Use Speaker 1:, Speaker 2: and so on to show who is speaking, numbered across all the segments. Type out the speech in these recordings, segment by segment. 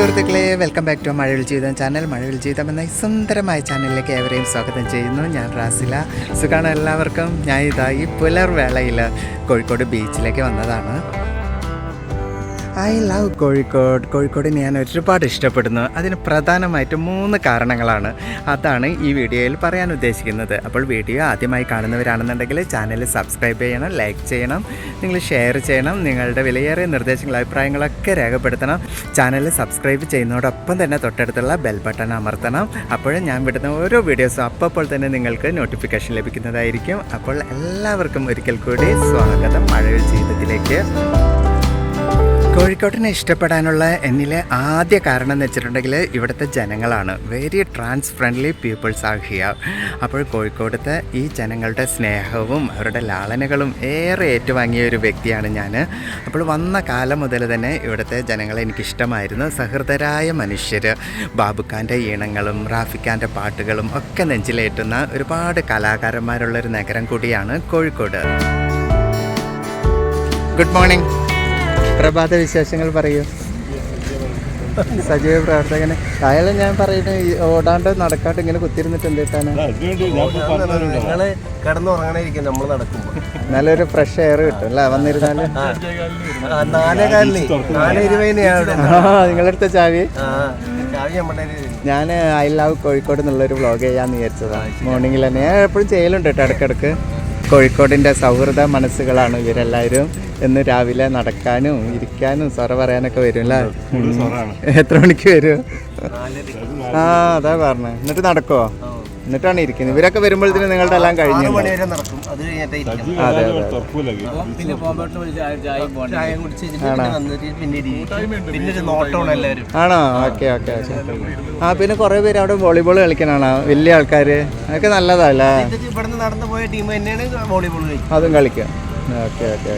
Speaker 1: സുഹൃത്തുക്കളെ welcome back to മഴവിൽ ജീവിതം channel മഴവിൽ ജീവിതം എന്ന ഈ സുന്ദരമായ ചാനലിലേക്ക് ഏവരെയും സ്വാഗതം ചെയ്യുന്നു. ഞാൻ റാസില. സുഖാണ് എല്ലാവർക്കും? ഞാൻ ഇതാ ഈ പുലർവേളയിൽ കോഴിക്കോട് ബീച്ചിലേക്ക് വന്നതാണ്. I love Kozhikode. കോഴിക്കോടിനെ ഞാൻ ഒരുപാട് ഇഷ്ടപ്പെടുന്നു. അതിന് പ്രധാനമായിട്ടും മൂന്ന് കാരണങ്ങളാണ്. അതാണ് ഈ വീഡിയോയിൽ പറയാൻ ഉദ്ദേശിക്കുന്നത്. അപ്പോൾ വീഡിയോ ആദ്യമായി കാണുന്നവരാണെന്നുണ്ടെങ്കിൽ ചാനൽ സബ്സ്ക്രൈബ് ചെയ്യണം ലൈക്ക് ചെയ്യണം നിങ്ങൾ ഷെയർ ചെയ്യണം നിങ്ങളുടെ വിലയേറിയ നിർദ്ദേശങ്ങൾ അഭിപ്രായങ്ങളൊക്കെ രേഖപ്പെടുത്തണം. ചാനൽ സബ്സ്ക്രൈബ് ചെയ്യുന്നതോടൊപ്പം തന്നെ തൊട്ടടുത്തുള്ള ബെൽ ബട്ടൺ അമർത്തണം. അപ്പോഴും ഞാൻ വിടുന്ന ഓരോ വീഡിയോസും അപ്പോൾ തന്നെ നിങ്ങൾക്ക് നോട്ടിഫിക്കേഷൻ ലഭിക്കുന്നതായിരിക്കും. അപ്പോൾ എല്ലാവർക്കും ഒരിക്കൽ കൂടി സ്വാഗതം. മഴവിൽ ജീവിതത്തിലേക്ക്. കോഴിക്കോട്ടിനെ ഇഷ്ടപ്പെടാനുള്ള എന്നിലെ ആദ്യ കാരണം എന്ന് വെച്ചിട്ടുണ്ടെങ്കിൽ ഇവിടുത്തെ ജനങ്ങളാണ്. Very trans friendly peoples are here അപ്പോൾ കോഴിക്കോടത്തെ ഈ ജനങ്ങളുടെ സ്നേഹവും അവരുടെ ലാളനകളും ഏറെ ഏറ്റുവാങ്ങിയ ഒരു വ്യക്തിയാണ് ഞാൻ അപ്പോൾ വന്ന കാലം മുതൽ തന്നെ ഇവിടുത്തെ ജനങ്ങളെ എനിക്കിഷ്ടമായിരുന്നു. സഹൃദരായ മനുഷ്യർ ബാബുഖാന്റെ ഈണങ്ങളും റാഫിഖാന്റെ പാട്ടുകളും ഒക്കെ നെഞ്ചിലേറ്റുന്ന ഒരുപാട് കലാകാരന്മാരുള്ള ഒരു നഗരം കൂടിയാണ് കോഴിക്കോട്. ഗുഡ് മോർണിംഗ് പ്രഭാത വിശേഷങ്ങൾ പറയൂ. സജീവ പ്രവർത്തകന്. അയാളെ ഞാൻ പറയുന്നത് ഓടാണ്ട് നടക്കാണ്ട് ഇങ്ങനെ കുത്തിരുന്നിട്ട് എന്തിട്ടാണ്
Speaker 2: നിങ്ങൾ കിടന്നുറങ്ങണായിരിക്കും നമ്മൾ നടക്കുമ്പോ.
Speaker 1: നല്ലൊരു ഫ്രഷ് എയർ കിട്ടും അല്ലേ? വന്നിരുന്നാൽ. നിങ്ങളെടുത്ത ചാവി. ഞാൻ ഐ ലവ് കോഴിക്കോട് എന്നുള്ളൊരു വ്ളോഗ് ചെയ്യാന്ന് വിചാരിച്ചതാണ് മോർണിംഗിൽ തന്നെ. ഞാൻ എപ്പോഴും ചെയ്യലുണ്ട് കേട്ടോ ഇടക്കിടക്ക് കോഴിക്കോടിന്റെ സൗഹൃദ മനസ്സുകളാണ് ഇവരെല്ലാവരും. എന്ന് രാവിലെ നടക്കാനും ഇരിക്കാനും സൊറ പറയാനൊക്കെ വരും അല്ലേ? എത്ര മണിക്ക് വരും? ആ അതാ പറഞ്ഞത് എന്നിട്ട് നടക്കുവോ? എന്നിട്ടാണ് ഇരിക്കുന്നത്. ഇവരൊക്കെ വരുമ്പോഴത്തേന് നിങ്ങളുടെ എല്ലാം കഴിഞ്ഞു
Speaker 2: ആറ് മണി വരെ നടക്കും. അത് കഴിഞ്ഞിട്ടേ ഇരിക്കും.
Speaker 1: അതെ അതെ
Speaker 2: ചായ കുടിച്ച് കഴിഞ്ഞിട്ട് പിന്നെ വന്നിട്ട് പിന്നെ ഇരിക്കും. പിന്നെ ഒരു നോട്ടമാണ്
Speaker 1: ആണോ? Okay okay okay. ആ പിന്നെ കുറെ പേര് അവിടെ വോളിബോൾ കളിക്കണാണോ? വലിയ ആൾക്കാർ അതൊക്കെ നല്ലതല്ലേ അതും കളിക്കാം ഓക്കെ ഓക്കെ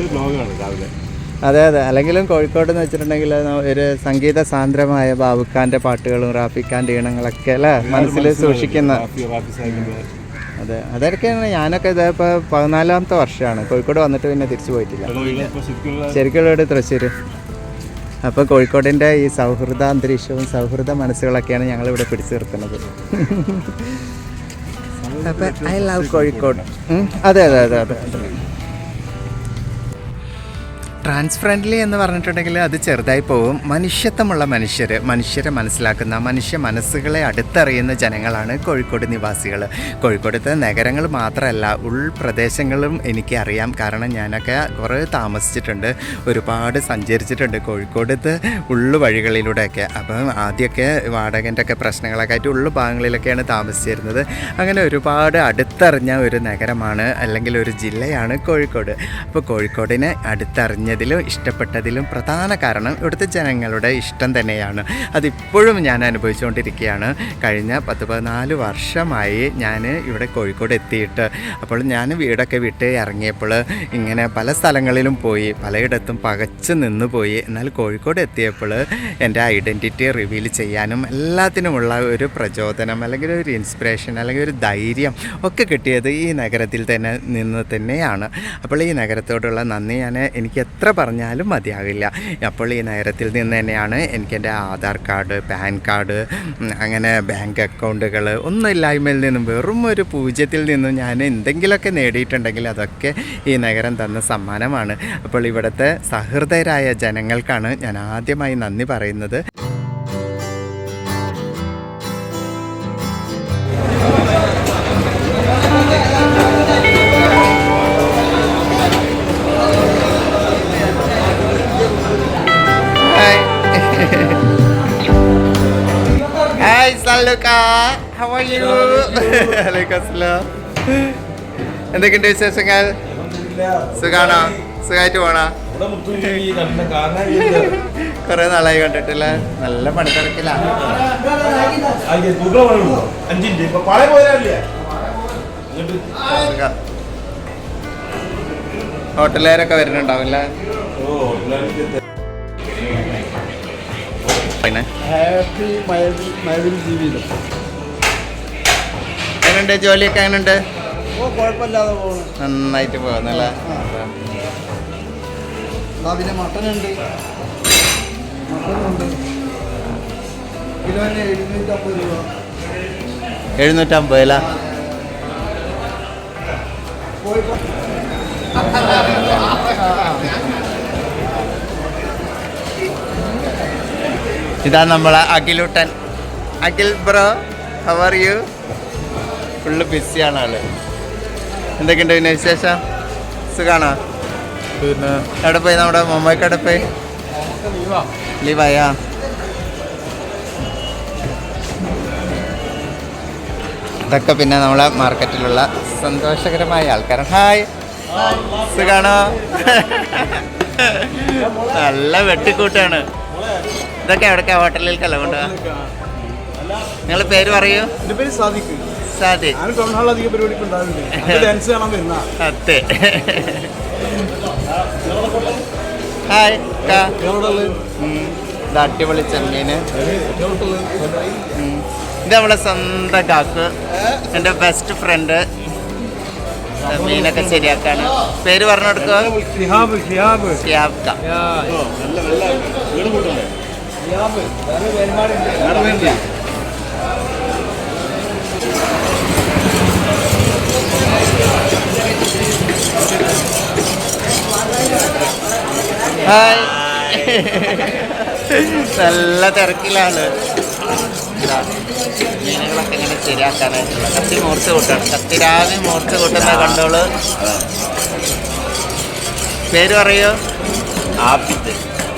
Speaker 1: അതെ അതെ. അല്ലെങ്കിലും കോഴിക്കോട് എന്ന് വെച്ചിട്ടുണ്ടെങ്കിൽ ഒരു സംഗീത സാന്ദ്രമായ ബാബുഖാന്റെ പാട്ടുകളും റാഫിഖാന്റെ ഈണങ്ങളൊക്കെ അല്ലേ? മനസ്സിൽ സൂക്ഷിക്കുന്ന അതെ. അതൊക്കെയാണ് ഞാനൊക്കെ ഇതേപ്പോൾ പതിനാലാമത്തെ വർഷമാണ്. കോഴിക്കോട് വന്നിട്ട് പിന്നെ തിരിച്ചു പോയിട്ടില്ല. ശരിക്കുള്ള ഒരു തൃശ്ശൂർ അപ്പോൾ കോഴിക്കോടിന്റെ ഈ സൗഹൃദ അന്തരീക്ഷവും സൗഹൃദ മനസ്സുകളൊക്കെയാണ് ഞങ്ങളിവിടെ പിടിച്ചു നിർത്തുന്നത്. അപ്പം ഐ ലവ് കോഴിക്കോട്. അതെ അതെ അതെ അതെ. ട്രാൻസ് ഫ്രണ്ട്ലി എന്ന് പറഞ്ഞിട്ടുണ്ടെങ്കിൽ അത് ചെറുതായി പോവും. മനുഷ്യത്വമുള്ള മനുഷ്യർ മനുഷ്യരെ മനസ്സിലാക്കുന്ന മനുഷ്യ മനസ്സുകളെ അടുത്തറിയുന്ന ജനങ്ങളാണ് കോഴിക്കോട് നിവാസികൾ കോഴിക്കോടത്തെ നഗരങ്ങൾ മാത്രമല്ല ഉൾപ്രദേശങ്ങളും എനിക്ക് അറിയാം. കാരണം ഞാനൊക്കെ കുറേ താമസിച്ചിട്ടുണ്ട്. ഒരുപാട് സഞ്ചരിച്ചിട്ടുണ്ട് കോഴിക്കോടത്ത് ഉള്ളു വഴികളിലൂടെയൊക്കെ. അപ്പം ആദ്യമൊക്കെ വാടകന്റെ ഒക്കെ പ്രശ്നങ്ങളൊക്കെ ആയിട്ട് ഉള്ളു ഭാഗങ്ങളിലൊക്കെയാണ് താമസിച്ചിരുന്നത്. അങ്ങനെ ഒരുപാട് അടുത്തറിഞ്ഞ ഒരു നഗരമാണ് അല്ലെങ്കിൽ ഒരു ജില്ലയാണ് കോഴിക്കോട്. അപ്പോൾ കോഴിക്കോടിനെ അടുത്തറിഞ്ഞതിലും ഇഷ്ടപ്പെട്ടതിലും പ്രധാന കാരണം ഇവിടുത്തെ ജനങ്ങളുടെ ഇഷ്ടം തന്നെയാണ്. അതിപ്പോഴും ഞാൻ അനുഭവിച്ചുകൊണ്ടിരിക്കുകയാണ്. കഴിഞ്ഞ പത്ത് പതിനാല് വർഷമായി ഞാൻ ഇവിടെ കോഴിക്കോട് എത്തിയിട്ട്. അപ്പോൾ ഞാൻ വീടൊക്കെ വിട്ട് ഇറങ്ങിയപ്പോൾ ഇങ്ങനെ പല സ്ഥലങ്ങളിലും പോയി പലയിടത്തും പകച്ച് നിന്ന് പോയി. എന്നാൽ കോഴിക്കോട് എത്തിയപ്പോൾ എന്റെ ഐഡന്റിറ്റി റിവീൽ ചെയ്യാനും എല്ലാത്തിനുമുള്ള ഒരു പ്രചോദനം അല്ലെങ്കിൽ ഒരു ഇൻസ്പിറേഷൻ അല്ലെങ്കിൽ ഒരു ധൈര്യം ഒക്കെ കിട്ടിയത് ഈ നഗരത്തിൽ തന്നെ നിന്ന് തന്നെയാണ്. അപ്പോൾ ഈ നഗരത്തോടുള്ള നന്ദി. ഞാൻ എനിക്ക് എത്ര പറഞ്ഞാലും മതിയാകില്ല അപ്പോൾ ഈ നഗരത്തിൽ നിന്ന് തന്നെയാണ് എനിക്ക് എന്റെ ആധാർ കാർഡ് പാൻ കാർഡ് അങ്ങനെ ബാങ്ക് അക്കൗണ്ടുകൾ ഒന്നുമില്ലായ്മയിൽ നിന്നും വെറും ഒരു പൂജ്യത്തിൽ നിന്നും ഞാൻ എന്തെങ്കിലുമൊക്കെ നേടിയിട്ടുണ്ടെങ്കിൽ അതൊക്കെ ഈ നഗരം തന്ന സമ്മാനമാണ്. അപ്പോൾ ഇവിടുത്തെ സഹൃദയരായ ജനങ്ങൾക്കാണ് ഞാൻ ആദ്യമായി നന്ദി പറയുന്നത്. Hi, how are you hello അസ്സലാം എന്തൊക്കെയുണ്ട് വിശേഷങ്ങൾ? സുഖാണോ? സുഖമായിട്ട് പോണോ? കൊറേ നാളായി കണ്ടിട്ടില്ല. നല്ല പണിത്തിരക്കിലാണ്. ഹോട്ടലുകാരൊക്കെ വരുന്നുണ്ടാവില്ല? പിന്നെ
Speaker 3: ഹാപ്പി മഴവിൽ ജീവിതം
Speaker 1: എങ്ങനെയുണ്ട് ജോലിയൊക്കെ എങ്ങനെയുണ്ട്
Speaker 3: കുഴപ്പമില്ലാതെ
Speaker 1: നന്നായിട്ട് പോകുന്നല്ലേ
Speaker 3: പിന്നെ മട്ടനുണ്ട്. മട്ടനുണ്ട്. കിലോന് എഴുന്നൂറ്റമ്പത് രൂപ.
Speaker 1: എഴുന്നൂറ്റമ്പത് അല്ല? ഇതാ നമ്മളെ അഖിലുട്ടൻ Akhil bro how are you full ബിസിയാണ് ആൾ. എന്തൊക്കെയുണ്ട് പിന്നെ വിശേഷം? സുഖാണോ?
Speaker 3: പിന്നെ
Speaker 1: എവിടെ പോയി നമ്മുടെ മുംബൈക്ക് എവിടെ പോയി? ലീവായാ? ഇതൊക്കെ പിന്നെ നമ്മളെ മാർക്കറ്റിലുള്ള സന്തോഷകരമായ ആൾക്കാരാണ്. ഹായ് സുഖാണോ? നല്ല വെട്ടിക്കൂട്ടാണ്. ഇതൊക്കെ എവിടേക്കാ? ഹോട്ടലിലേക്കല്ല കൊണ്ടുപോകാം നിങ്ങൾ പേര് പറയൂ.
Speaker 3: പേര് സാദിഖ്. അധികം പരിപാടിക്ക് ഉണ്ടാവില്ല
Speaker 1: അതെ ഹായ്. ഇത് അടിപൊളി ചെമ്മീന്. ഇത് നമ്മളെ സ്വന്തം കാക്ക്. എന്റെ ബെസ്റ്റ് ഫ്രണ്ട് മീനൊക്കെ ശരിയാക്കാണ് പേര് പറഞ്ഞു കൊടുക്കുക ഹായ്. നല്ല തിരക്കിലാണ്. മീനുകളൊക്കെ ഇങ്ങനെ ശരിയാക്കാനായിട്ടുള്ള കത്തി മൂർച്ച കൂട്ടാണ്. കത്തി രാവിലെ മൂർച്ച കൂട്ടുന്ന കണ്ടോൾ. പേര് പറയോ?
Speaker 2: ആബിദ്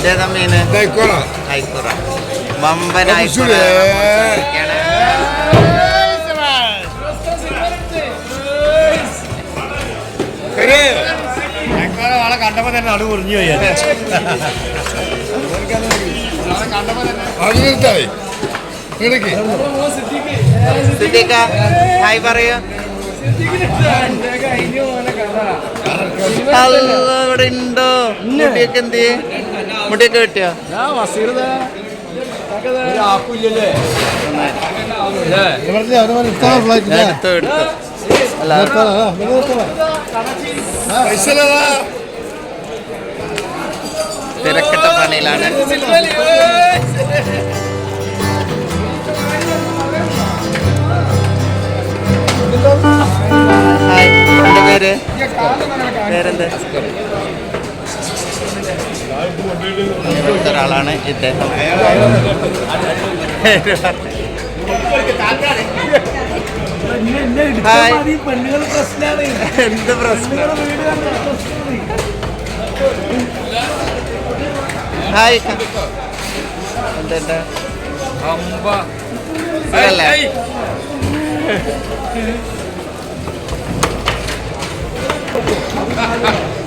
Speaker 1: ഇതേതാ മീന് ഐക്കുറ വമ്പൻ ഐക്കുറ ഇരിക്കാണ്.
Speaker 3: കണ്ടപ്പോ തന്നെ അടു മുറിഞ്ഞു പോയി.
Speaker 1: ഹായ് പറയൂ. ഇവിടെ ഉണ്ടോ മുടിയൊക്കെ എന്ത്? മുടിയൊക്കെ കിട്ടിയോ? എടുത്തു എടുത്തു. അല്ല. തിരക്കിട്ട പണിയിലാണ്. ഹായ് എന്റെ പേര്? പേരെന്ത്? ഇവിടുത്തെ ഒരാളാണ് ഇദ്ദേഹം ഹായ്
Speaker 3: പെണ്ണുങ്ങൾ പ്രശ്നമാണ്
Speaker 1: എന്ത് പ്രശ്നം ഹായ് എന്തുണ്ട് സുഖല്ലേ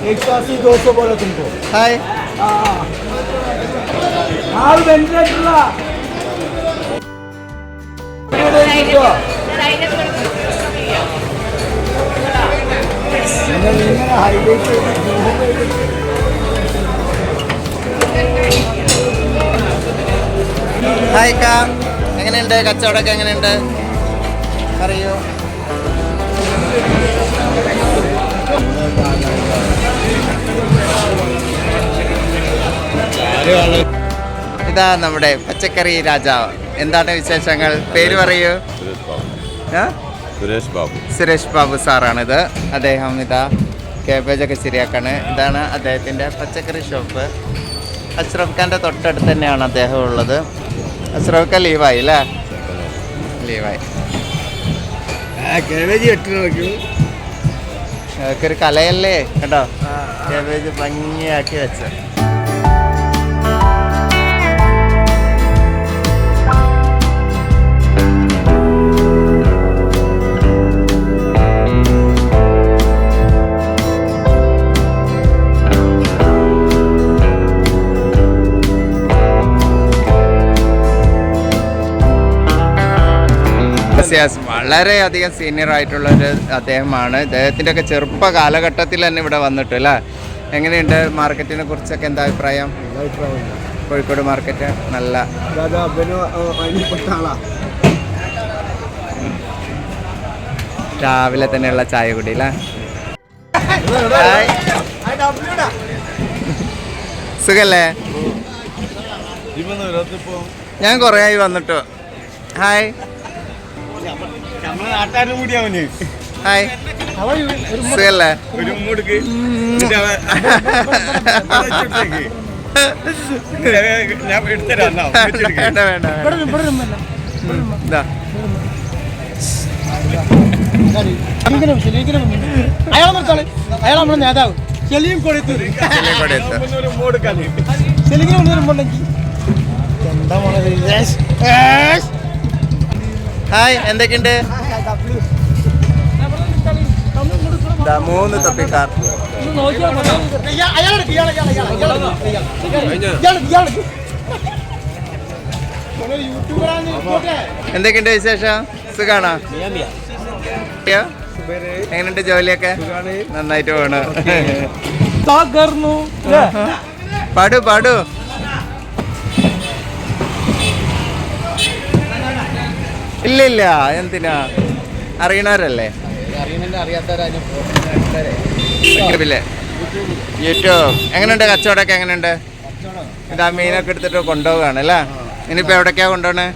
Speaker 3: एक सौ अस्सी दो सौ बोला तुमको
Speaker 1: ഹായ് ഹായ് കാ എങ്ങനെയുണ്ട്? കച്ചവടമൊക്കെ എങ്ങനെയുണ്ട്? പറയൂ. ഇതാ നമ്മുടെ പച്ചക്കറി രാജാവ്. എന്താണ് വിശേഷങ്ങൾ? പേര് പറയൂ?
Speaker 4: സുരേഷ് ബാബു.
Speaker 1: സുരേഷ് ബാബു. സാറാണിത്. അദ്ദേഹം ഇതാ കേബേജ് ഒക്കെ ശരിയാക്കാണ്. ഇതാണ് അദ്ദേഹത്തിന്റെ പച്ചക്കറി ഷോപ്പ്. അഷ്റഫ് ഖാന്റെ തൊട്ടടുത്ത് തന്നെയാണ് അദ്ദേഹം ഉള്ളത്. അഷ്റഫ് ഖാൻ ലീവായി അല്ലേ? ലീവായി. ഒരു കലയല്ലേ? കേട്ടോ കേബേജ് ഭംഗിയാക്കി വെച്ച് യെസ് വളരെയധികം സീനിയർ ആയിട്ടുള്ള ഒരു അദ്ദേഹമാണ്. അദ്ദേഹത്തിന്റെ ഒക്കെ ചെറുപ്പ കാലഘട്ടത്തിൽ തന്നെ ഇവിടെ വന്നിട്ട് അല്ലേ? എങ്ങനെയുണ്ട് മാർക്കറ്റിനെ കുറിച്ചൊക്കെ എന്താ അഭിപ്രായം? കോഴിക്കോട് മാർക്കറ്റ് നല്ല രാവിലെ തന്നെയുള്ള ചായ കുടി സുഖല്ലേ? ഞാൻ കുറേ ആയി വന്നിട്ടോ.
Speaker 2: Hi
Speaker 1: hi. സുഖല്ലേ? വേണ്ട വേണ്ട.
Speaker 3: അയാൾ നിർത്താൾ. അയാൾ നമ്മുടെ നേതാവ്. ചെലിയും
Speaker 2: കൊടുത്തു
Speaker 3: ചെലിങ്ങനെ കൊണ്ടുവരുമ്പോണ്ടെങ്കിൽ എന്താ മോനെ
Speaker 1: ഹായ് എന്തൊക്കെയുണ്ട്? ഇതാ മൂന്ന് തപ്പിക്കാർ എന്തൊക്കെയുണ്ട് വിശേഷം? സുഖാണോ? എങ്ങനെയുണ്ട് ജോലിയൊക്കെ? നന്നായിട്ട് പോണു.
Speaker 3: തകർന്നു.
Speaker 1: പാടു പാടു. ഇല്ല ഇല്ല എന്തിനാ അറിയണവരല്ലേ യൂട്യൂബ്. എങ്ങനെയുണ്ട് കച്ചവടമൊക്കെ എങ്ങനെയുണ്ട്? ഇതാ മീനൊക്കെ എടുത്തിട്ട് കൊണ്ടുപോവാണ് അല്ലേ? ഇനിയിപ്പോ എവിടേക്കാ കൊണ്ടുപോണേ?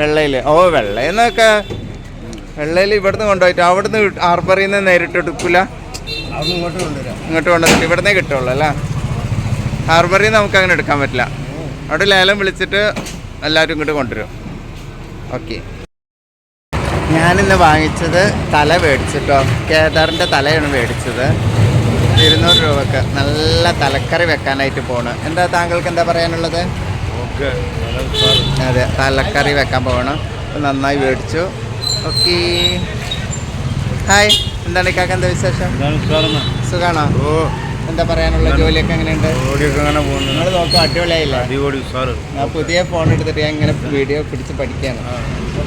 Speaker 1: വെള്ളയിൽ ഓ വെള്ളയെന്നൊക്കെ വെള്ളയിൽ ഇവിടുന്ന് കൊണ്ടുപോയിട്ട് അവിടുന്ന് ഹാർബറിൽ നിന്ന് നേരിട്ട് എടുക്കൂല?
Speaker 2: ഇങ്ങോട്ട്
Speaker 1: കൊണ്ടുവന്നിട്ട് ഇവിടുന്നേ കിട്ടുള്ളൂ അല്ലേ? ഹാർബറിൽ നമുക്ക് അങ്ങനെ എടുക്കാൻ പറ്റില്ല. അവിടെ ലേലം വിളിച്ചിട്ട് എല്ലാവരും ഇങ്ങോട്ട് കൊണ്ടുവരും. ഓക്കെ. ഞാനിന്ന് വാങ്ങിച്ചത് തല മേടിച്ചിട്ടോ. കേദാറിന്റെ തലയാണ് മേടിച്ചത്. ഇരുന്നൂറ് രൂപക്ക് നല്ല തലക്കറി വെക്കാനായിട്ട് പോണ്. എന്താ താങ്കൾക്ക് എന്താ പറയാനുള്ളത്? അതെ തലക്കറി വെക്കാൻ പോകണം നന്നായി മേടിച്ചു. ഓക്കെ. ഹായ്. എന്താണ് കാക്ക എന്താ വിശേഷം? സുഖമാണോ
Speaker 2: ഓ.
Speaker 1: എന്താ പറയാനുള്ള ജോലിയൊക്കെ എങ്ങനെയുണ്ട്?
Speaker 2: അങ്ങനെ പോകുന്നു.
Speaker 1: നിങ്ങൾ നോക്കുക അടിപൊളിയായില്ല?
Speaker 2: അടിപൊളി സാറ്
Speaker 1: ഞാൻ പുതിയ ഫോൺ എടുത്തിട്ട് ഞാൻ ഇങ്ങനെ വീഡിയോ പിടിച്ച് പഠിക്കാണ്.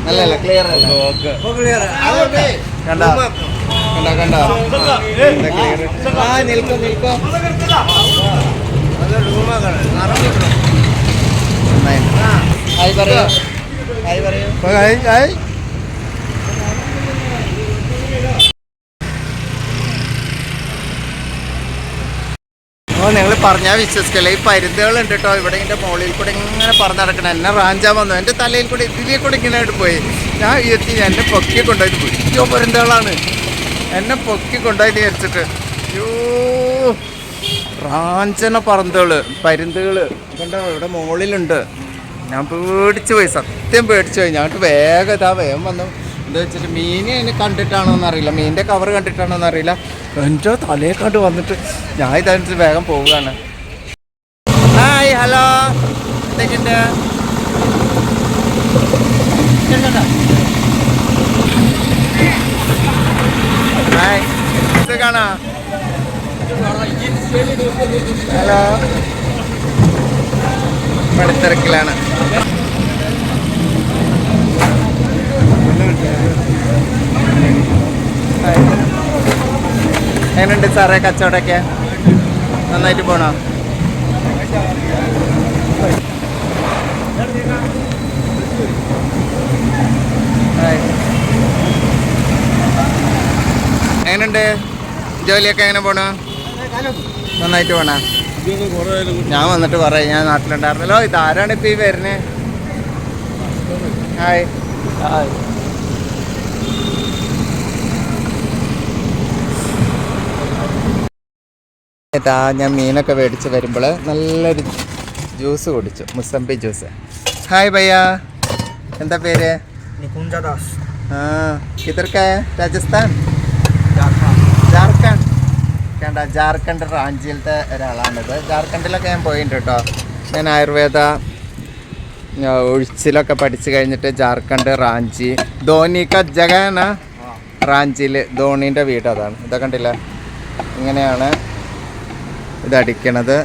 Speaker 1: നല്ലല്ല ക്ലിയർ അല്ല?
Speaker 2: ഓക്കെ
Speaker 1: കണ്ടോ? കണ്ടോ? കണ്ടോ എന്താ ക്ലിയർ ആ നിൽക്കും നിൽക്കും. ഹായ് പറയൂ. ഹായ് പറയൂ.
Speaker 3: Hi hi.
Speaker 1: ഓ നിങ്ങൾ പറഞ്ഞാൽ വിശ്വസിക്കല്ലേ? ഈ പരുന്തുകളുണ്ട് കേട്ടോ ഇവിടെ ഇതിന്റെ മോളിൽ കൂടെ ഇങ്ങനെ പറന്ന് നടക്കണം. എന്നെ റാഞ്ചാൻ വന്നു. എന്റെ തലയിൽ കൂടെ ഇതിലേ കൂടെ ഇങ്ങനെ പോയി. ഞാൻ എത്തി എന്നെ പൊക്കി പോയി വിളിക്കോ പരുന്തുകളാണ്. എന്നെ പൊക്കി കൊണ്ടുപോയി വിചാരിച്ചിട്ട്. അയ്യോ. റാഞ്ചന പറന്തുകൾ പരുന്തുകൾ കണ്ടോ ഇവിടെ മോളിലുണ്ട്. ഞാൻ പേടിച്ചു പോയി. സത്യം പേടിച്ചു പോയി. ഞങ്ങൾക്ക് വേഗം ഇതാ വേഗം വന്നു. എന്താ വെച്ചിട്ട് മീനെ അതിനെ കണ്ടിട്ടാണോ എന്നറിയില്ല മീനിന്റെ കവർ കണ്ടിട്ടാണോ എന്നറിയില്ല എന്റെ തലയെ കണ്ട് വന്നിട്ട് ഞാൻ ഇതനുസരിച്ച് വേഗം പോവുകയാണ്. ഹായ് ഹലോ എന്തൊക്കെയുണ്ട്? ഹലോ പണിത്തിരക്കിലാണ് എങ്ങനെയുണ്ട് സാറേ കച്ചവടമൊക്കെ? നന്നായിട്ട് പോണോ? ഹായ്. എങ്ങനെയുണ്ട്? ജോലിയൊക്കെ എങ്ങനെ പോണു? നന്നായിട്ട് പോണോ? ഞാൻ വന്നിട്ട് പറയാം. ഞാൻ നാട്ടിലുണ്ടായിരുന്നല്ലോ. ഇതാരാണ് ഇപ്പൊ ഈ വരുന്നത് ഹായ് ഏട്ടാ ഞാൻ മീനൊക്കെ മേടിച്ച് വരുമ്പോൾ നല്ലൊരു ജ്യൂസ് കുടിച്ചു. മുസംബി ജ്യൂസ്. ഹായ് ഭയ്യ. എന്താ പേര്?
Speaker 3: ദാസ്
Speaker 1: ആ ഇതൊക്കെ രാജസ്ഥാൻ? ജാർഖണ്ഡ്. കണ്ട ജാർഖണ്ഡ് റാഞ്ചിയിലത്തെ ഒരാളാണിത്. ജാർഖണ്ഡിലൊക്കെ ഞാൻ പോയിട്ടുണ്ട് കേട്ടോ ഞാൻ ആയുർവേദ ഒഴിച്ചിലൊക്കെ പഠിച്ചു കഴിഞ്ഞിട്ട് ജാർഖണ്ഡ് റാഞ്ചി. ധോനിക്ക ജഗാന. റാഞ്ചിയിൽ ധോണീന്റെ വീട് അതാണ്. ഇതൊക്കെ കണ്ടില്ല? ഇങ്ങനെയാണ് ഇതടിക്കണത്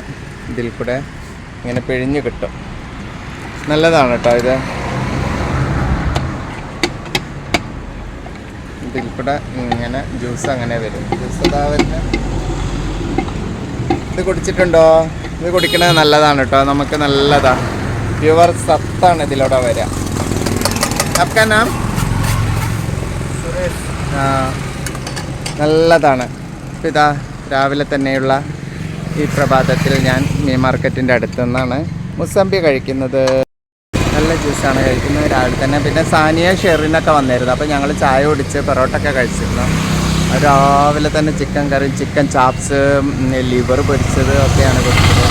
Speaker 1: ഇതിൽ കൂടെ ഇങ്ങനെ പിഴിഞ്ഞ് കിട്ടും. നല്ലതാണ് കേട്ടോ ഇത്. ഇതിൽ കൂടെ ഇങ്ങനെ ജ്യൂസ് അങ്ങനെ വരും. ജ്യൂസ് അതാ ഇത് കുടിച്ചിട്ടുണ്ടോ? ഇത് കുടിക്കണത് നല്ലതാണ് കേട്ടോ നമുക്ക് നല്ലതാ. പ്യുവർ സത്താണ് ഇതിലൂടെ വരിക അപ്കാ നാം? നല്ലതാണ്. ഇതാ രാവിലെ തന്നെയുള്ള ഈ പ്രഭാതത്തിൽ ഞാൻ മീൻ മാർക്കറ്റിന്റെ അടുത്ത് നിന്നാണ് മുസമ്പി കഴിക്കുന്നത്. നല്ല ജ്യൂസാണ് കഴിക്കുന്നത് രാവിലെ തന്നെ. പിന്നെ സാനിയ ഷെറിനൊക്കെ വന്നിരുന്നു. അപ്പോൾ ഞങ്ങൾ ചായ കുടിച്ച് പൊറോട്ട ഒക്കെ കഴിച്ചിരുന്നു. രാവിലെ തന്നെ chicken curry chicken chops liver പൊരിച്ചത് ഒക്കെയാണ് കൊടുത്തത്.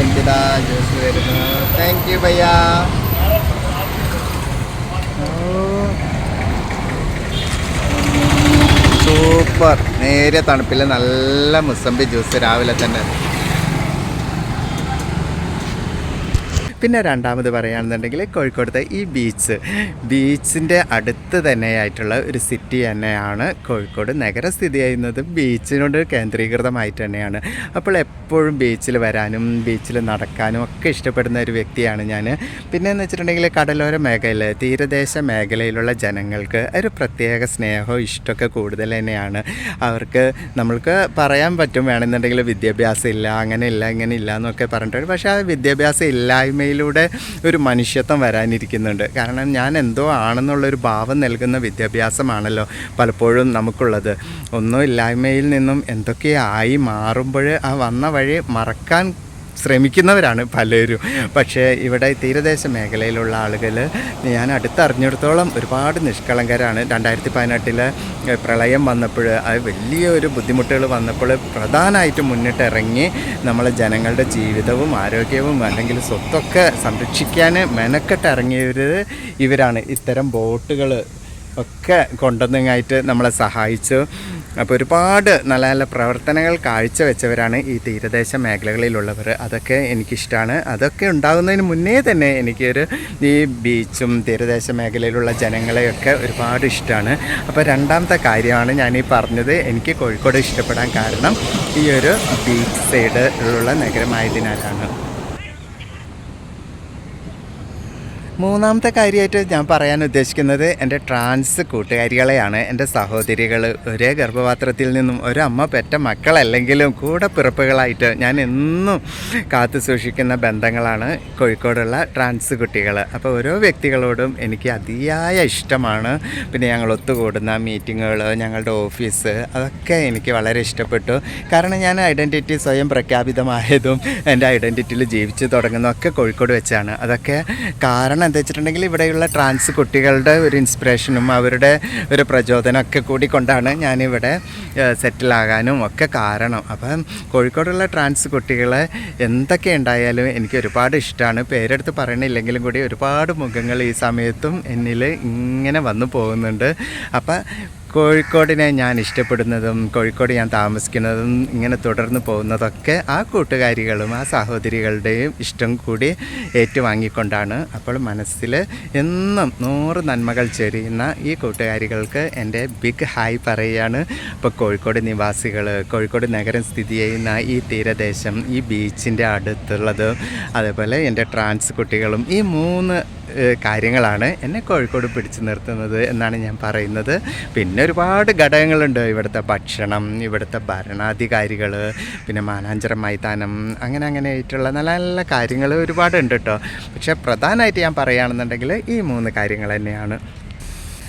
Speaker 1: എനിക്കിതാ ജ്യൂസ് വരുന്നത് താങ്ക് യു ഭയ്യ. സൂപ്പർ. നേരെ തണുപ്പിൽ നല്ല മുസമ്പി ജ്യൂസ് രാവിലെ തന്നെ. പിന്നെ രണ്ടാമത് പറയുകയാണെന്നുണ്ടെങ്കിൽ കോഴിക്കോടത്തെ ഈ ബീച്ച്. ബീച്ചിന്റെ അടുത്ത് തന്നെയായിട്ടുള്ള ഒരു സിറ്റി തന്നെയാണ് കോഴിക്കോട്. നഗരം സ്ഥിതി ചെയ്യുന്നത് ബീച്ചിനോട് കേന്ദ്രീകൃതമായിട്ട് തന്നെയാണ്. അപ്പോൾ എപ്പോഴും ബീച്ചിൽ വരാനും ബീച്ചിൽ നടക്കാനും ഒക്കെ ഇഷ്ടപ്പെടുന്ന ഒരു വ്യക്തിയാണ് ഞാൻ പിന്നെ എന്ന് വെച്ചിട്ടുണ്ടെങ്കിൽ കടലോര മേഖല തീരദേശ മേഖലയിലുള്ള ജനങ്ങൾക്ക് ഒരു പ്രത്യേക സ്നേഹവും ഇഷ്ടമൊക്കെ കൂടുതൽ തന്നെയാണ്. അവർക്ക് നമ്മൾക്ക് പറയാൻ പറ്റും വേണമെന്നുണ്ടെങ്കിൽ വിദ്യാഭ്യാസം ഇല്ല അങ്ങനെ ഇല്ല ഇങ്ങനെ ഇല്ല എന്നൊക്കെ പറഞ്ഞിട്ടുണ്ട് പക്ഷേ ആ വിദ്യാഭ്യാസം ഇല്ലായ്മയിലൂടെ ഒരു മനുഷ്യത്വം വരാനിരിക്കുന്നുണ്ട്. കാരണം ഞാൻ എന്തോ ആണെന്നുള്ളൊരു ഭാവം നൽകുന്ന വിദ്യാഭ്യാസമാണല്ലോ പലപ്പോഴും നമുക്കുള്ളത്. ഒന്നും ഇല്ലായ്മയിൽ നിന്നും എന്തൊക്കെയായി മാറുമ്പോൾ ആ വന്ന വഴി മറക്കാൻ ശ്രമിക്കുന്നവരാണ് പലരും. പക്ഷേ ഇവിടെ തീരദേശ മേഖലയിലുള്ള ആളുകൾ ഞാൻ അടുത്തറിഞ്ഞിടത്തോളം ഒരുപാട് നിഷ്കളങ്കരാണ്. രണ്ടായിരത്തി പതിനെട്ടിൽ പ്രളയം വന്നപ്പോൾ അത് വലിയൊരു ബുദ്ധിമുട്ടുകൾ വന്നപ്പോൾ പ്രധാനമായിട്ടും മുന്നിട്ടിറങ്ങി നമ്മളെ ജനങ്ങളുടെ ജീവിതവും ആരോഗ്യവും അല്ലെങ്കിൽ സ്വത്തൊക്കെ സംരക്ഷിക്കാൻ മെനക്കെട്ട് ഇറങ്ങിയവർ ഇവരാണ്. ഇത്തരം ബോട്ടുകൾ ഒക്കെ കൊണ്ടുവന്നിങ്ങായിട്ട് നമ്മളെ സഹായിച്ചു. അപ്പോൾ ഒരുപാട് നല്ല നല്ല പ്രവർത്തനങ്ങൾ കാഴ്ചവെച്ചവരാണ് ഈ തീരദേശ മേഖലകളിലുള്ളവർ. അതൊക്കെ എനിക്കിഷ്ടമാണ് അതൊക്കെ ഉണ്ടാകുന്നതിന് മുന്നേ തന്നെ എനിക്കൊരു ഈ ബീച്ചും തീരദേശ മേഖലയിലുള്ള ജനങ്ങളെയൊക്കെ ഒരുപാട് ഇഷ്ടമാണ് അപ്പോൾ രണ്ടാമത്തെ കാര്യമാണ് ഞാൻ ഈ പറഞ്ഞത് എനിക്ക് കോഴിക്കോട് ഇഷ്ടപ്പെടാൻ കാരണം ഈ ഒരു ബീച്ച് സൈഡിലുള്ള നഗരമായതിനാലാണ്. മൂന്നാമത്തെ കാര്യമായിട്ട് ഞാൻ പറയാൻ ഉദ്ദേശിക്കുന്നത് എന്റെ ട്രാൻസ് കൂട്ടുകാരികളെയാണ്. എന്റെ സഹോദരികൾ ഒരേ ഗർഭപാത്രത്തിൽ നിന്നും ഒരമ്മ പെറ്റ മക്കളല്ലെങ്കിലും കൂടെ പിറപ്പുകളായിട്ട് ഞാൻ എന്നും കാത്തു സൂക്ഷിക്കുന്ന ബന്ധങ്ങളാണ് കോഴിക്കോടുള്ള ട്രാൻസ് കുട്ടികൾ. അപ്പോൾ ഓരോ വ്യക്തികളോടും എനിക്ക് അതിയായ ഇഷ്ടമാണ്. പിന്നെ ഞങ്ങൾ ഒത്തുകൂടുന്ന മീറ്റിങ്ങുകൾ ഞങ്ങളുടെ ഓഫീസ് അതൊക്കെ എനിക്ക് വളരെ ഇഷ്ടപ്പെട്ടു. കാരണം ഞാൻ ഐഡന്റിറ്റി സ്വയം പ്രഖ്യാപിതമായതും എന്റെ ഐഡന്റിറ്റിയിൽ ജീവിച്ചു തുടങ്ങുന്നതൊക്കെ കോഴിക്കോട് വെച്ചാണ്. അതൊക്കെ കാരണം എന്താ വെച്ചിട്ടുണ്ടെങ്കിൽ ഇവിടെയുള്ള ട്രാൻസ് കുട്ടികളുടെ ഒരു ഇൻസ്പിറേഷനും അവരുടെ ഒരു പ്രചോദനമൊക്കെ കൂടി കൊണ്ടാണ് ഞാനിവിടെ സെറ്റിലാകാനും ഒക്കെ കാരണം. അപ്പം കോഴിക്കോടുള്ള ട്രാൻസ് കുട്ടികളെ എന്തൊക്കെ ഉണ്ടായാലും എനിക്ക് ഒരുപാട് ഇഷ്ടമാണ് പേരെടുത്ത് പറയണില്ലെങ്കിലും കൂടി ഒരുപാട് മുഖങ്ങൾ ഈ സമയത്തും എന്നിൽ ഇങ്ങനെ വന്നു പോകുന്നുണ്ട്. അപ്പം കോഴിക്കോടിനെ ഞാൻ ഇഷ്ടപ്പെടുന്നതും കോഴിക്കോട് ഞാൻ താമസിക്കുന്നതും ഇങ്ങനെ തുടർന്ന് പോകുന്നതൊക്കെ ആ കൂട്ടുകാരികളും ആ സഹോദരികളുടെയും ഇഷ്ടം കൂടി ഏറ്റുവാങ്ങിക്കൊണ്ടാണ്. അപ്പോൾ മനസ്സിൽ എന്നും നൂറ് നന്മകൾ ചെരിയുന്ന ഈ കൂട്ടുകാരികൾക്ക് എന്റെ ബിഗ് ഹായ് പറയുകയാണ്. ഇപ്പോൾ കോഴിക്കോട് നിവാസികൾ കോഴിക്കോട് നഗരം സ്ഥിതി ചെയ്യുന്ന ഈ തീരദേശം ഈ ബീച്ചിന്റെ അടുത്തുള്ളത് അതേപോലെ എന്റെ ട്രാൻസ് കുട്ടികളും ഈ മൂന്ന് കാര്യങ്ങളാണ് എന്നെ കോഴിക്കോട് പിടിച്ചു നിർത്തുന്നത് എന്നാണ് ഞാൻ പറയുന്നത്. പിന്നെ ഒരുപാട് ഘടകങ്ങളുണ്ട്. ഇവിടുത്തെ ഭക്ഷണം ഇവിടുത്തെ ഭരണാധികാരികൾ പിന്നെ മാനാഞ്ചിറ മൈതാനം അങ്ങനെ അങ്ങനെ ആയിട്ടുള്ള നല്ല നല്ല കാര്യങ്ങൾ ഒരുപാടുണ്ട് കേട്ടോ പക്ഷേ പ്രധാനമായിട്ട് ഞാൻ പറയുകയാണെന്നുണ്ടെങ്കിൽ ഈ മൂന്ന് കാര്യങ്ങൾ തന്നെയാണ്.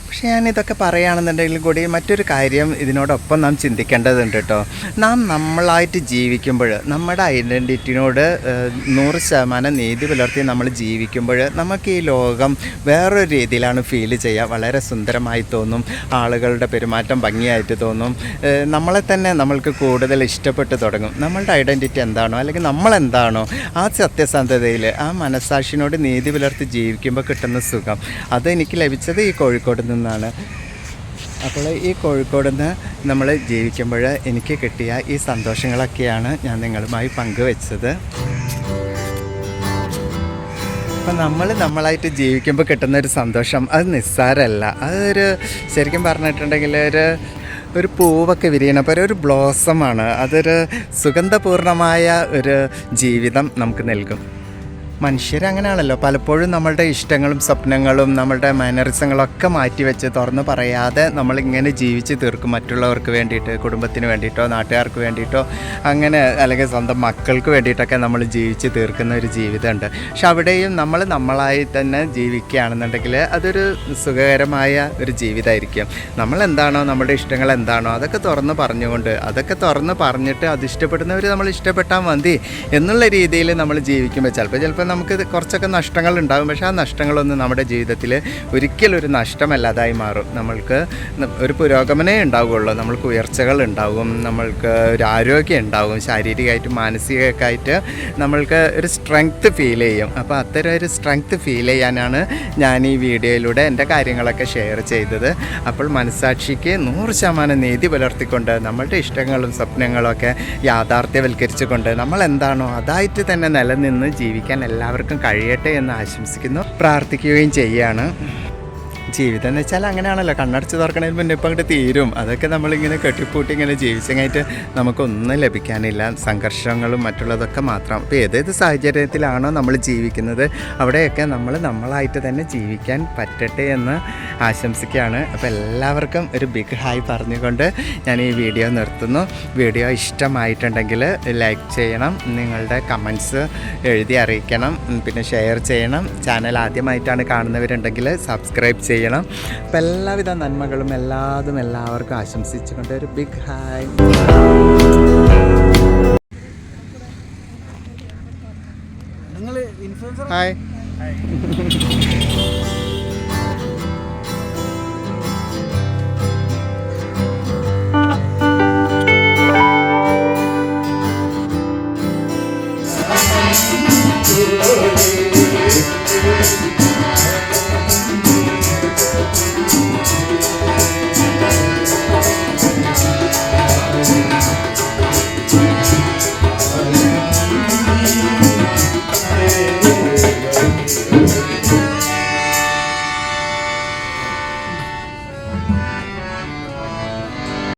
Speaker 1: പക്ഷേ ഞാൻ ഇതൊക്കെ പറയുകയാണെന്നുണ്ടെങ്കിൽ കൂടി മറ്റൊരു കാര്യം ഇതിനോടൊപ്പം നാം ചിന്തിക്കേണ്ടതുണ്ട് കേട്ടോ. നാം നമ്മളായിട്ട് ജീവിക്കുമ്പോൾ നമ്മുടെ ഐഡന്റിറ്റിനോട് നൂറ് ശതമാനം നീതി പുലർത്തി നമ്മൾ ജീവിക്കുമ്പോൾ നമുക്ക് ഈ ലോകം വേറൊരു രീതിയിലാണ് ഫീൽ ചെയ്യുക. വളരെ സുന്ദരമായി തോന്നും. ആളുകളുടെ പെരുമാറ്റം ഭംഗിയായിട്ട് തോന്നും. നമ്മളെ തന്നെ നമ്മൾക്ക് കൂടുതൽ ഇഷ്ടപ്പെട്ട് തുടങ്ങും. നമ്മളുടെ ഐഡന്റിറ്റി എന്താണോ അല്ലെങ്കിൽ നമ്മളെന്താണോ ആ സത്യസന്ധതയിൽ ആ മനസാക്ഷിനോട് നീതി പുലർത്തി ജീവിക്കുമ്പോൾ കിട്ടുന്ന സുഖം. അത് എനിക്ക് ലഭിച്ചത് ഈ കോഴിക്കോട് നിന്നാണ് അപ്പോൾ ഈ കോഴിക്കോട് നിന്ന് നമ്മൾ ജീവിക്കുമ്പോൾ എനിക്ക് കിട്ടിയ ഈ സന്തോഷങ്ങളൊക്കെയാണ് ഞാൻ നിങ്ങളുമായി പങ്കുവെച്ചത്. അപ്പം നമ്മൾ നമ്മളായിട്ട് ജീവിക്കുമ്പോൾ കിട്ടുന്ന ഒരു സന്തോഷം അത് നിസ്സാരമല്ല. അതൊരു ശരിക്കും പറഞ്ഞിട്ടുണ്ടെങ്കിൽ ഒരു ഒരു പൂവൊക്കെ വിരിയണ പോലെ ഒരു ബ്ലോസമാണ്. അതൊരു സുഗന്ധപൂർണമായ ഒരു ജീവിതം നമുക്ക് നൽകും. മനുഷ്യരങ്ങനെയാണല്ലോ. പലപ്പോഴും നമ്മളുടെ ഇഷ്ടങ്ങളും സ്വപ്നങ്ങളും നമ്മളുടെ മാനറിസങ്ങളൊക്കെ മാറ്റിവെച്ച് തുറന്ന് പറയാതെ നമ്മളിങ്ങനെ ജീവിച്ച് തീർക്കും. മറ്റുള്ളവർക്ക് വേണ്ടിയിട്ട് കുടുംബത്തിന് വേണ്ടിയിട്ടോ നാട്ടുകാർക്ക് വേണ്ടിയിട്ടോ അങ്ങനെ അല്ലെങ്കിൽ സ്വന്തം മക്കൾക്ക് വേണ്ടിയിട്ടൊക്കെ നമ്മൾ ജീവിച്ച് തീർക്കുന്ന ഒരു ജീവിതമുണ്ട്. പക്ഷെ അവിടെയും നമ്മൾ നമ്മളായി തന്നെ ജീവിക്കുകയാണെന്നുണ്ടെങ്കിൽ അതൊരു സുഖകരമായ ഒരു ജീവിതമായിരിക്കും. നമ്മൾ എന്താണോ നമ്മുടെ ഇഷ്ടങ്ങൾ എന്താണോ അതൊക്കെ തുറന്ന് പറഞ്ഞുകൊണ്ട് അതൊക്കെ തുറന്ന് പറഞ്ഞിട്ട് അത് ഇഷ്ടപ്പെടുന്നവർ നമ്മൾ ഇഷ്ടപ്പെട്ടാൽ മതി എന്നുള്ള രീതിയിൽ നമ്മൾ ജീവിക്കുമ്പോൾ ചിലപ്പോൾ ചിലപ്പോൾ നമുക്ക് കുറച്ചൊക്കെ നഷ്ടങ്ങൾ ഉണ്ടാകും പക്ഷേ ആ നഷ്ടങ്ങളൊന്നും നമ്മുടെ ജീവിതത്തിൽ ഒരിക്കലും ഒരു നഷ്ടമല്ലാതായി മാറും. നമ്മൾക്ക് ഒരു പുരോഗമനേ ഉണ്ടാവുകയുള്ളൂ. നമ്മൾക്ക് ഉയർച്ചകൾ ഉണ്ടാവും. നമ്മൾക്ക് ഒരു ആരോഗ്യം ഉണ്ടാവും. ശാരീരികമായിട്ടും മാനസികമൊക്കെ ആയിട്ട് നമ്മൾക്ക് ഒരു സ്ട്രെങ്ത് ഫീൽ ചെയ്യും. അപ്പോൾ അത്തരം ഒരു സ്ട്രെങ്ത് ഫീൽ ചെയ്യാനാണ് ഞാൻ ഈ വീഡിയോയിലൂടെ എന്റെ കാര്യങ്ങളൊക്കെ ഷെയർ ചെയ്തത്. അപ്പോൾ മനസ്സാക്ഷിക്ക് നൂറ് ശതമാനം നീതി പുലർത്തിക്കൊണ്ട് നമ്മളുടെ ഇഷ്ടങ്ങളും സ്വപ്നങ്ങളും ഒക്കെ യാഥാർത്ഥ്യവൽക്കരിച്ചുകൊണ്ട് നമ്മൾ എന്താണോ അതായിട്ട് തന്നെ നിലനിന്ന് ജീവിക്കാൻ എല്ലാവർക്കും കഴിയട്ടെ എന്ന് ആശംസിക്കുന്നു. പ്രാർത്ഥിക്കുകയും ചെയ്യുകയാണ് ജീവിതം എന്ന് വെച്ചാൽ അങ്ങനെയാണല്ലോ. കണ്ണടച്ച് തുറക്കണതിന് മുന്നേ ഇപ്പം അങ്ങോട്ട് തീരും. അതൊക്കെ നമ്മളിങ്ങനെ കെട്ടിപ്പൂട്ടി ഇങ്ങനെ ജീവിച്ചങ്ങായിട്ട് നമുക്കൊന്നും ലഭിക്കാനില്ല. സംഘർഷങ്ങളും മറ്റുള്ളതൊക്കെ മാത്രം. അപ്പോൾ ഏതേത് സാഹചര്യത്തിലാണോ നമ്മൾ ജീവിക്കുന്നത് അവിടെയൊക്കെ നമ്മൾ നമ്മളായിട്ട് തന്നെ ജീവിക്കാൻ പറ്റട്ടെ എന്ന് ആശംസിക്കുകയാണ്. അപ്പോൾ എല്ലാവർക്കും ഒരു ബിഗ് ഹായ് പറഞ്ഞുകൊണ്ട് ഞാൻ ഈ വീഡിയോ നിർത്തുന്നു. വീഡിയോ ഇഷ്ടമായിട്ടുണ്ടെങ്കിൽ ലൈക്ക് ചെയ്യണം നിങ്ങളുടെ കമൻസ് എഴുതി അറിയിക്കണം പിന്നെ ഷെയർ ചെയ്യണം. ചാനൽ ആദ്യമായിട്ടാണ് കാണുന്നവരുണ്ടെങ്കിൽ സബ്സ്ക്രൈബ് ചെയ്യണം അപ്പോൾ എല്ലാവിധ നന്മകളും എല്ലാതും എല്ലാവർക്കും ആശംസിച്ചുകൊണ്ട് ഒരു ബിഗ് ഹായ് ഹായ്